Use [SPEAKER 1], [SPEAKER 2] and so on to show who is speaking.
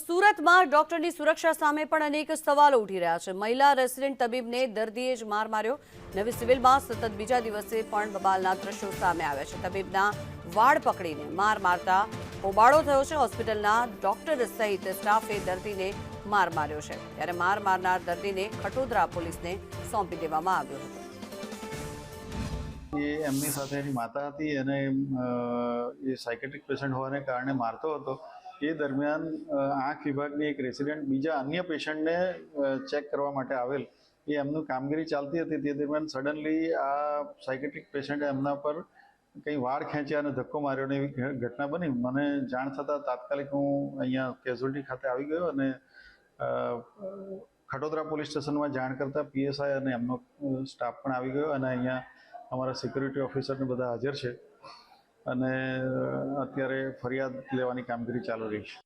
[SPEAKER 1] સુરતમાં ડોક્ટરની સુરક્ષા સામે પણ અનેક સવાલો ઉઠી રહ્યા છે. મહિલા રેસિડેન્ટ તબીબને દર્દીએ જ માર માર્યો. નવી સિવિલમાં સતત બીજા દિવસે પણ બબાલના દ્રશ્યો સામે આવ્યા છે. તબીબના વાળ પકડીને માર મારતા હોબાળો થયો છે. હોસ્પિટલના ડોક્ટર સહિત સ્ટાફે દર્દીને માર માર્યો છે. ત્યારે માર મારનાર દર્દીને ખટોદરા પોલીસને સોંપી દેવામાં આવ્યો હતો.
[SPEAKER 2] એ એમની સાથે એની માતા હતી અને એ સાયકેટ્રિક પેશન્ટ હોવાને કારણે મારતો હતો. એ દરમિયાન આંખ વિભાગની એક રેસિડેન્ટ બીજા અન્ય પેશન્ટને ચેક કરવા માટે આવેલ. એ એમનું કામગીરી ચાલતી હતી. તે દરમિયાન સડનલી આ સાયકેટ્રિક પેશન્ટે એમના પર કંઈ વાળ ખેંચ્યા અને ધક્કો માર્યો અને એવી ઘટના બની. મને જાણ થતાં તાત્કાલિક હું અહીંયા કેઝ્યુલિટી ખાતે આવી ગયો અને ખટોદરા પોલીસ સ્ટેશનમાં જાણ કરતાં પીએસઆઈ અને એમનો સ્ટાફ પણ આવી ગયો અને અહીંયા અમારા સિક્યુરિટી ઓફિસરને બધા હાજર છે. અને અત્યારે ફરિયાદ લેવાની કામગીરી ચાલુ રહી છે.